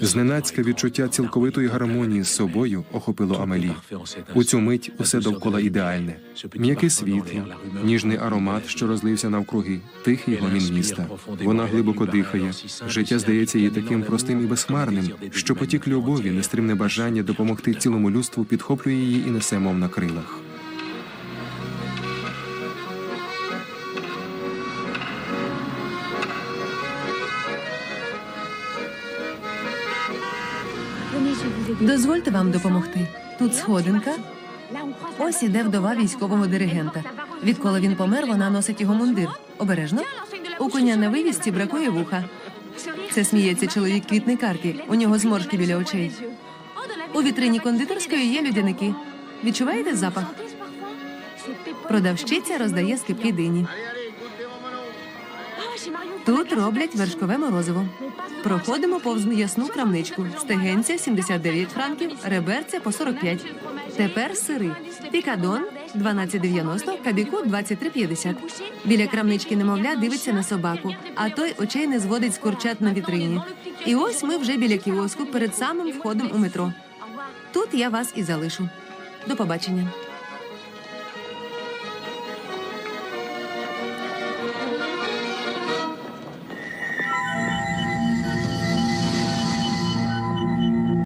Зненацька відчуття цілковитої гармонії з собою охопило Амелі. У цю мить усе довкола ідеальне. М'яке світло, ніжний аромат, що розлився навкруги, тихий гомін міста. Вона глибоко дихає. Життя здається їй таким простим і безхмарним, що потік любові, нестримне бажання допомогти цілому людству підхоплює її і несе мов на крилах. Дозвольте вам допомогти. Тут сходинка. Ось іде вдова військового диригента. Відколи він помер, вона носить його мундир. Обережно. У коня на вивісці бракує вуха. Це сміється чоловік квітникарки. У нього зморшки біля очей. У вітрині кондитерської є людяники. Відчуваєте запах? Продавщиця роздає скипки дині. Тут роблять вершкове морозиво. Проходимо повз ясну крамничку. Стегенця 79 франків, реберця по 45. Тепер сири. Пікадон 12,90, кабіку 23,50. Біля крамнички немовля дивиться на собаку, а той очей не зводить з курчат на вітрині. І ось ми вже біля кіоску перед самим входом у метро. Тут я вас і залишу. До побачення.